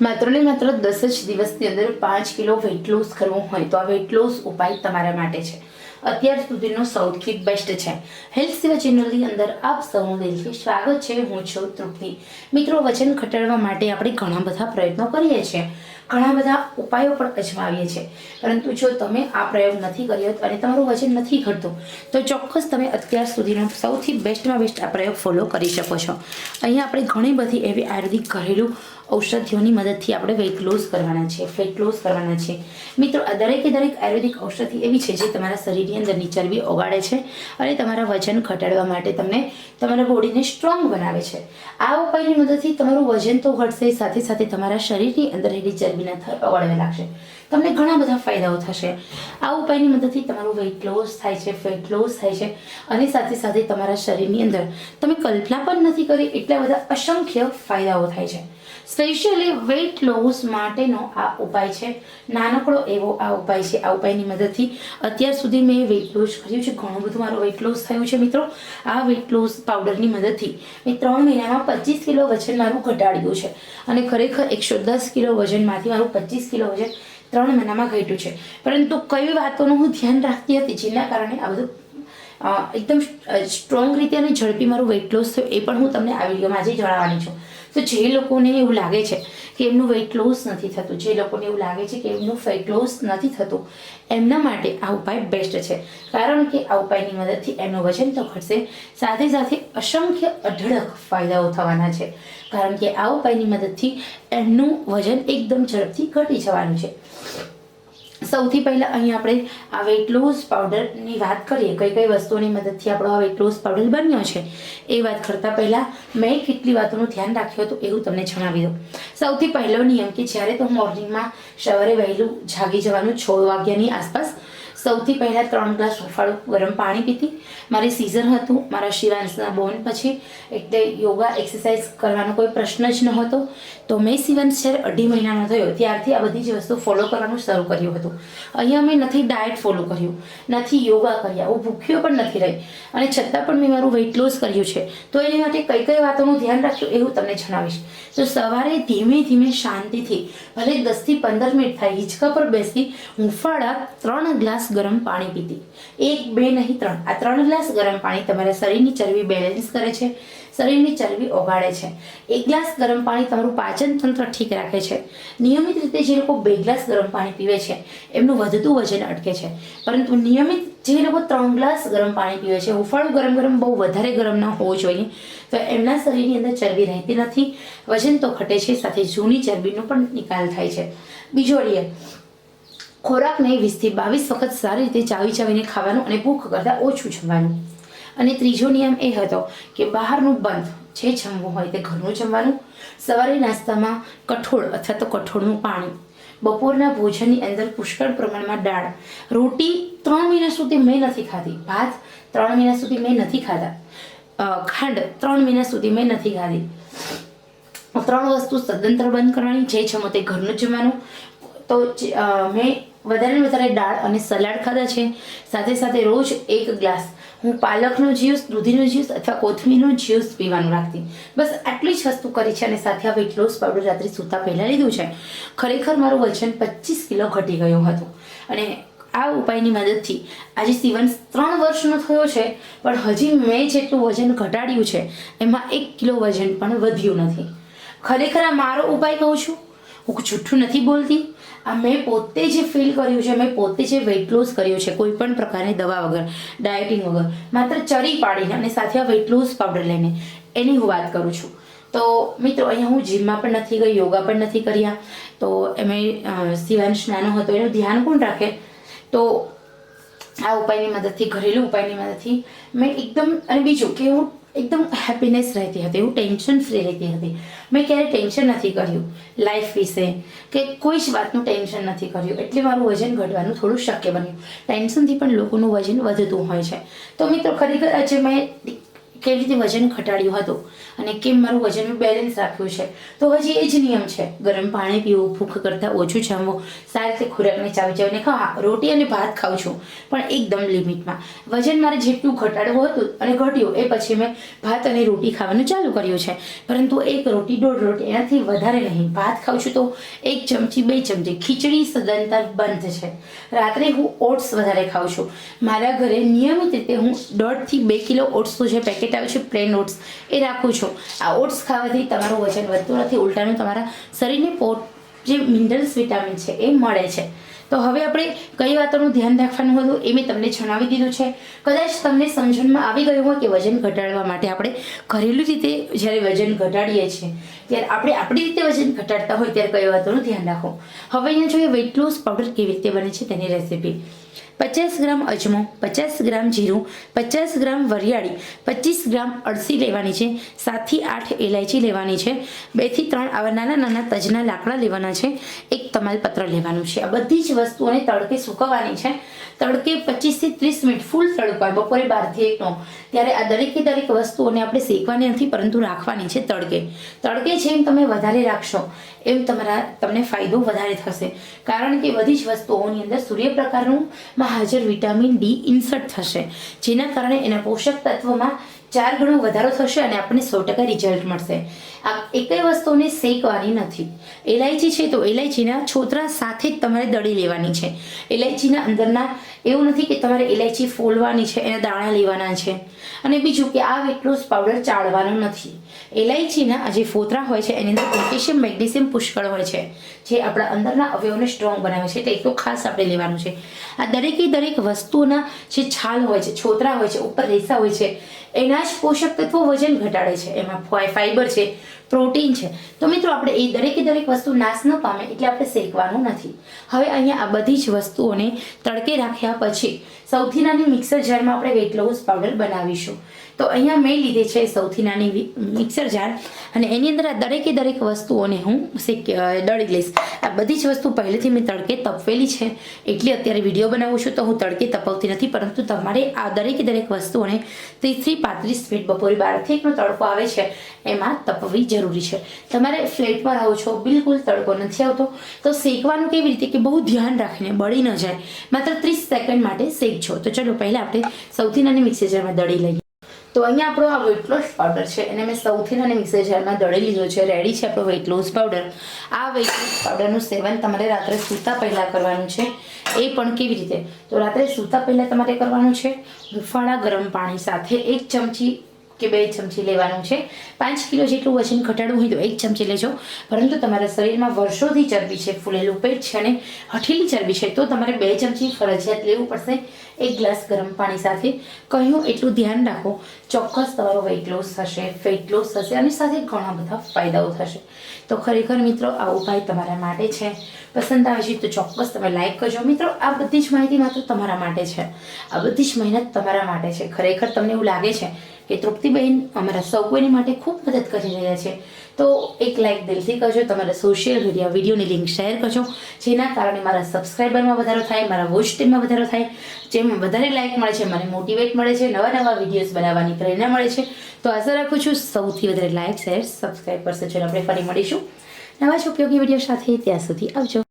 માત્ર ને માત્ર દસ જ દિવસની અંદર પાંચ કિલો વેટ લોસ કરવું હોય તો આ વેટ લોસ ઉપાય તમારા માટે છે. અત્યાર સુધીનો સૌથી બેસ્ટ છે. હેલ્થ સેવા ચેનલની અંદર આપ સૌનું દિલથી સ્વાગત છે. હું છું તૃપ્તિ. મિત્રો, વજન ઘટાડવા માટે આપણે ઘણા બધા પ્રયત્નો કરીએ છીએ. ઘણા બધા ઉપાયો પણ અજમાવીએ છીએ. પરંતુ જો તમે આ પ્રયોગ નથી કર્યો અને તમારું વજન નથી ઘટતું, તો ચોક્કસ તમે અત્યાર સુધીનો સૌથી બેસ્ટમાં બેસ્ટ આ પ્રયોગ ફોલો કરી શકો છો. અહીંયા આપણે ઘણી બધી એવી આયુર્વેદિક ઘરેલું ઔષધિઓની મદદથી આપણે વેઇટ લોસ કરવાના છે ફેટ લોસ કરવાના છે. મિત્રો દરેકે દરેક આયુર્વેદિક ઔષધિ એવી છે જે તમારા શરીરની અંદરની ચરબી ઓગાળે છે અને તમારા વજન ઘટાડવા માટે તમને તમારા બોડીને સ્ટ્રોંગ બનાવે છે. આ ઉપાયની મદદથી તમારું વજન તો ઘટશે, સાથે સાથે તમારા શરીરની અંદર રહેલી ચરબીના થર ઓગાળવા લાગશે. તમને ઘણા બધા ફાયદાઓ થશે. આ ઉપાયની મદદથી તમારું વેઇટ લોસ થાય છે ફેટ લોસ થાય છે અને સાથે સાથે તમારા શરીરની અંદર તમે કલ્પના પણ નથી કરી એટલા બધા અસંખ્ય ફાયદાઓ થાય છે. સ્પેશિયલી વેઇટ લોસ માટેનો આ ઉપાય છે. નાનકડો એવો આ ઉપાય છે, આ ઉપાયની મદદથી અત્યાર સુધી મેં વેઇટ લોસ કર્યું છે, ઘણું બધું મારો વેઇટ લોસ થયું છે મિત્રો. આ વેઇટ લોસ પાવડરની મદદથી મેં ત્રણ મહિનામાં પચીસ કિલો વજન મારું ઘટાડ્યું છે. અને ખરેખર એકસો દસ કિલો વજનમાંથી મારું પચીસ કિલો વજન ત્રણ મહિનામાં ઘટ્યું છે. પરંતુ કઈ વાતોનું હું ધ્યાન રાખતી હતી જેના કારણે આ બધું એકદમ સ્ટ્રોંગ રીતે અને ઝડપી મારું વેઇટ લોસ થયું એ પણ હું તમને આ વિડીયોમાં આજે જણાવવાની છું. તો જે લોકોને એવું લાગે છે કે એમનું વેઇટ લોસ નથી થતું, જે લોકોને એવું લાગે છે કે એમનું ફેટ લોસ નથી થતું, એમના માટે આ ઉપાય બેસ્ટ છે. કારણ કે આ ઉપાયની મદદથી એમનું વજન તો ઘટશે, સાથે સાથે અસંખ્ય અઢળક ફાયદાઓ થવાના છે. કારણ કે આ ઉપાયની મદદથી એમનું વજન એકદમ ઝડપથી ઘટી જવાનું છે. સૌથી પહેલાં અહીં આપણે આ વેટ લોસ પાવડરની વાત કરીએ, કઈ કઈ વસ્તુઓની મદદથી આપણો આ વેટ લોસ પાવડર બન્યો છે, એ વાત કરતાં પહેલાં મેં કેટલી વાતોનું ધ્યાન રાખ્યું હતું એવું તમને જણાવી દઉં. સૌથી પહેલો નિયમ કે જ્યારે તો મોર્નિંગમાં સવારે વહેલું જાગી જવાનું, છ વાગ્યાની આસપાસ સૌથી પહેલાં ત્રણ ગ્લાસ હુંફાળું ગરમ પાણી પીતી મારી સીઝર હતું, મારા શિવાંશના બોન પછી એટલે યોગા એક્સરસાઇઝ કરવાનો કોઈ પ્રશ્ન જ નહોતો. તો મેં શિવાંશ જ્યારે અઢી મહિનાનો થયો, ત્યારથી આ બધી જ વસ્તુ ફોલો કરવાનું શરૂ કર્યું હતું. અહીંયા મેં નથી ડાયટ ફોલો કર્યું, નથી યોગા કર્યા, હું ભૂખ્યો પણ નથી રહી. અને છતાં પણ મેં મારું વેઇટ લોસ કર્યું છે. તો એની માટે કઈ કઈ વાતોનું ધ્યાન રાખ્યું એવું તમને જણાવીશ. તો સવારે ધીમે ધીમે શાંતિથી, ભલે દસથી પંદર મિનિટ થાય, હિંચકા પર બેસી, હુંફાળા ત્રણ ગ્લાસ ગરમ પાણી પીતી એક, બે નહીં, ત્રણ. આ ત્રણ ગ્લાસ ગરમ પાણી તમારા શરીરની ચરબી બેલેન્સ કરે છે. શરીરની ચરબી ઓગાળે છે. એક ગ્લાસ ગરમ પાણી તમારું પાચન તંત્ર ઠીક રાખે છે. નિયમિત રીતે જે લોકો બે ગ્લાસ ગરમ પાણી પીવે છે, એમનું વધતું વજન અટકે છે. પરંતુ નિયમિત જે લોકો ત્રણ ગ્લાસ ગરમ પાણી પીવે છે, હુંફાળું ગરમ ગરમ બહુ વધારે ગરમ ન હોવું જોઈએ, તો એમના શરીરની અંદર ચરબી રહેતી નથી. વજન તો ઘટે છે, સાથે જૂની ચરબીનો પણ નિકાલ થાય છે. બીજો નિયમ ખોરાકને વીસથી બાવીસ વખત સારી રીતે ચાવી ચાવીને ખાવાનું અને ભૂખ કરતાં ઓછું જમવાનું. અને ત્રીજો નિયમ એ હતો કે બહારનું બંધ જે જમવું હોય તે ઘરનું જમવાનું, સવારે નાસ્તામાં કઠોળ અથવા તો કઠોળનું પાણી, બપોરના ભોજનની અંદર પુષ્કળ પ્રમાણમાં દાળ, રોટી ત્રણ મહિના સુધી મેં નથી ખાધી, ભાત ત્રણ મહિના સુધી મેં નથી ખાધા ખાંડ ત્રણ મહિના સુધી મેં નથી ખાધી. ત્રણ વસ્તુ સદંતર બંધ કરવાની, જે જમો તે ઘરનું જમવાનું. તો મેં વધારે વધારે દાળ અને સલાડ ખાધા છે. સાથે સાથે રોજ એક ગ્લાસ. હું પાલકનો જ્યુસ, દૂધીનો જ્યુસ અથવા કોથમીરનો જ્યુસ પીવાનું રાખતી. બસ આટલી જ વસ્તુ કરી છે અને સાથે આ વેટ લોસ પાવડર રાત્રે સૂતા પહેલાં લીધું છે. ખરેખર મારું વજન પચીસ કિલો ઘટી ગયું હતું. અને આ ઉપાયની મદદથી આજે સીવન ત્રણ વર્ષનો થયો છે, પણ હજી મેં જેટલું વજન ઘટાડ્યું છે, એમાં એક કિલો વજન પણ વધ્યું નથી. ખરેખર આ મારો ઉપાય કહું છું? હું જૂઠું નથી બોલતી? આ મેં પોતે જે ફીલ કર્યું છે, મેં પોતે જે વેઇટ લોસ કર્યું છે, કોઈ પણ પ્રકારની દવા વગર ડાયટિંગ વગર, માત્ર ચરી પાડીને અને સાથે આ વેઇટ લોસ પાવડર લઈને. એની હું વાત કરું છું. તો મિત્રો, અહીંયા હું જીમમાં પણ નથી ગઈ યોગા પણ નથી કર્યા. તો એમે શિવાંશ નાનો હતો, એનું ધ્યાન કોણ રાખે? તો આ ઉપાયની મદદથી, ઘરેલું ઉપાયની મદદથી, મેં એકદમ, અને બીજું કે હું એકદમ હેપીનેસ રહેતી હતી હું ટેન્શન ફ્રી રહેતી હતી. મેં ક્યારેય ટેન્શન નથી કર્યું લાઈફ વિશે, કે કોઈ જ વાતનું ટેન્શન નથી કર્યું. એટલે મારું વજન ઘટવાનું થોડું શક્ય બન્યું. ટેન્શનથી પણ લોકોનું વજન વધતું હોય છે. તો મિત્રો, ખરેખર આજે મેં કેવી રીતે વજન ઘટાડ્યું હતું અને કેમ મારું વજન બેલેન્સ રાખ્યું છે? તો હજી એ જ નિયમ છે. ગરમ પાણી પીવું, ભૂખ કરતાં ઓછું જમવું, સારી રીતે ખોરાકને ચાવી ચાવીને ખાવ. હા, રોટી અને ભાત ખાઉં છું, પણ એકદમ લિમિટમાં વજન મારે જેટલું ઘટાડવું હતું અને ઘટ્યું, એ પછી મેં ભાત અને રોટી ખાવાનું ચાલુ કર્યું છે. પરંતુ એક રોટી, દોઢ રોટી એનાથી વધારે નહીં. ભાત ખાઉં છું તો એક ચમચી, બે ચમચી ખીચડી સદંતર બંધ છે. રાત્રે હું ઓટ્સ વધારે ખાઉં છું. મારા ઘરે નિયમિત રીતે હું દોઢથી બે કિલો ઓટ્સનું જે પેકેટ આવે છે પ્લેન ઓટ્સ એ રાખું છું. આ ઓટ્સ ખાવાથી તમારું વજન વધતું નથી, ઉલટાનું તમારા શરીરને પોટ, જે મિનરલ્સ વિટામિન છે, એ મળે છે. તો હવે આપણે કઈ વાતોનું ધ્યાન રાખવાનું હતું એ મેં તમને જણાવી દીધું છે. કદાચ તમને સમજણમાં આવી ગયું હોય કે વજન ઘટાડવા માટે આપણે ઘરેલું રીતે જ્યારે વજન ઘટાડીએ છીએ ત્યારે આપણે આપણી રીતે વજન ઘટાડતા હોય ત્યારે કઈ વાતોનું ધ્યાન રાખો. હવે અહીંયા જોઈએ વેઇટ લોસ પાવડર કેવી રીતે બને છે તેની રેસીપી પચાસ ગ્રામ અજમો, પચાસ ગ્રામ જીરું, પચાસ ગ્રામ વરિયાળી, પચીસ ગ્રામ અળસી લેવાની છે, સાતથી આઠ એલાયચી લેવાની છે, બેથી ત્રણ આવા નાના નાના તજના લાકડા લેવાના છે, એક તમાલપત્ર લેવાનું છે. આ બધી જ વસ્તુઓને તડકે સૂકવવાની છે. તડકે પચીસથી ત્રીસ મિનિટ ફૂલ તડકો હોય, બપોરે બારથી એકનો. ત્યારે આ દરેકે દરેક વસ્તુઓને આપણે શેકવાની નથી, પરંતુ રાખવાની છે તડકે. તડકે જેમ તમે વધારે રાખશો, એમ તમારા, તમને ફાયદો વધારે થશે. કારણ કે બધી જ વસ્તુઓની અંદર સૂર્યપ્રકારનું માં હાજર વિટામિન ડી ઇન્સર્ટ થશે, જેના કારણે એના પોષક તત્વોમાં ચાર ગણો વધારો થશે અને આપણને સો ટકા રિઝલ્ટ મળશે. આ એકય વસ્તુને શેકવાની નથી. એલાયચી છે તો એલાયચીના છોતરા સાથે જ તમારે દળી લેવાની છે. એલાયચીના અંદરના, એવું નથી કે તમારે એલાયચી ફોલવાની છે, એના દાણા લેવાના છે. અને બીજું કે આ વેટ લોસ પાવડર ચાળવાનો નથી. એલાયચીના જે ફોતરા હોય છે, એની અંદર પોટેશિયમ મેગ્નેશિયમ પુષ્કળ હોય છે, જે આપણા અંદરના અવયવને સ્ટ્રોંગ બનાવે છે. તે તો ખાસ આપણે લેવાનું છે. આ દરેકે દરેક વસ્તુના જે છાલ હોય છે, છોતરા હોય છે, ઉપર રેસા હોય છે, એના જ પોષક તત્વો વજન ઘટાડે છે. એમાં ફાઈ- ફાઈબર છે, પ્રોટીન છે. તો મિત્રો, આપણે એ દરેકે દરેક વસ્તુ નાશ ન પામે, એટલે આપણે શેકવાનું નથી. હવે અહીંયા આ બધી જ વસ્તુઓને તડકે રાખ્યા પછી સૌથી નાની મિક્સર જારમાં આપણે વેટ લોસ પાવડર બનાવીશું. તો અહીંયા મેં લીધે છે સૌથી નાની મિક્સર જાર. અને એની અંદર આ દરેકે દરેક વસ્તુઓને હું શેક દળી લઈશ. આ બધી જ વસ્તુ પહેલેથી મેં તડકે તપવેલી છે. એટલે અત્યારે વીડિયો બનાવું છું તો હું તડકે તપવતી નથી, પરંતુ તમારે આ દરેકે દરેક વસ્તુઓને ત્રીસથી પાંત્રીસ મિનિટ બપોરે બારથી એકનો તડકો આવે છે, એમાં તપવી જરૂરી છે. તમારે ફ્લેટમાં રહો છો, બિલકુલ તડકો નથી આવતો. તો શેકવાનું કેવી રીતે? કે બહુ ધ્યાન રાખીને બળી ન જાય. માત્ર ત્રીસ સેકન્ડ માટે શેકજો. તો ચલો, પહેલાં આપણે સૌથી નાની મિક્સર જારમાં દળી લઈએ. તો અહીંયા આપણો આ વેટ લોસ પાવડર છે. એને મેં સૌથી નાની મિક્સર જારમાં દળી લીધો છે. રેડી છે આપણો વેટ લોસ પાવડર આ વેટ લોસ પાવડરનું સેવન તમારે રાત્રે સૂતા પહેલાં કરવાનું છે. એ પણ કેવી રીતે? તો રાત્રે સૂતા પહેલાં તમારે કરવાનું છે. હુંફાળા ગરમ પાણી સાથે એક ચમચી કે બે ચમચી લેવાનું છે. પાંચ કિલો જેટલું વજન ઘટાડવું હોય તો એક ચમચી લેજો. પરંતુ તમારા શરીરમાં વર્ષોથી ચરબી છે, ફૂલેલું પેટ છે અને હઠીલી ચરબી છે, તો તમારે બે ચમચી ફરજિયાત લેવું પડશે. એક ગ્લાસ ગરમ પાણી સાથે. કહ્યું એટલું ધ્યાન રાખો, ચોક્કસ તમારો વેઇટ લોસ થશે ફેટ લોસ થશે અને સાથે ઘણા બધા ફાયદાઓ થશે. તો ખરેખર મિત્રો, આ ઉપાય તમારા માટે છે. પસંદ આવે છે તો ચોક્કસ તમે લાઈક કરજો. મિત્રો, આ બધી જ માહિતી માત્ર તમારા માટે છે. આ બધી જ મહેનત તમારા માટે છે. ખરેખર તમને એવું લાગે છે કે તૃપ્તિબેન અમારા સૌ કોઈની માટે ખૂબ મદદ કરી રહ્યા છે. તો એક લાઈક દિલથી કરજો, તમારા સોશિયલ મીડિયા વિડીયોની લિંક શેર કરજો, જેના કારણે મારા સબસ્ક્રાઈબરમાં વધારો થાય, મારા વોચ ટાઈમમાં વધારો થાય. જેમ વધારે લાઈક મળે છે મને મોટિવેટ મળે છે, નવા નવા વિડીયોઝ બનાવવાની પ્રેરણા મળે છે. તો આશા રાખું છું સૌથી વધારે લાઈક શેર સબસ્ક્રાઈબ કરશે. ચલો, આપણે ફરી મળીશું. નવા જ ઉપયોગી વીડિયો સાથે ત્યાં સુધી આવજો.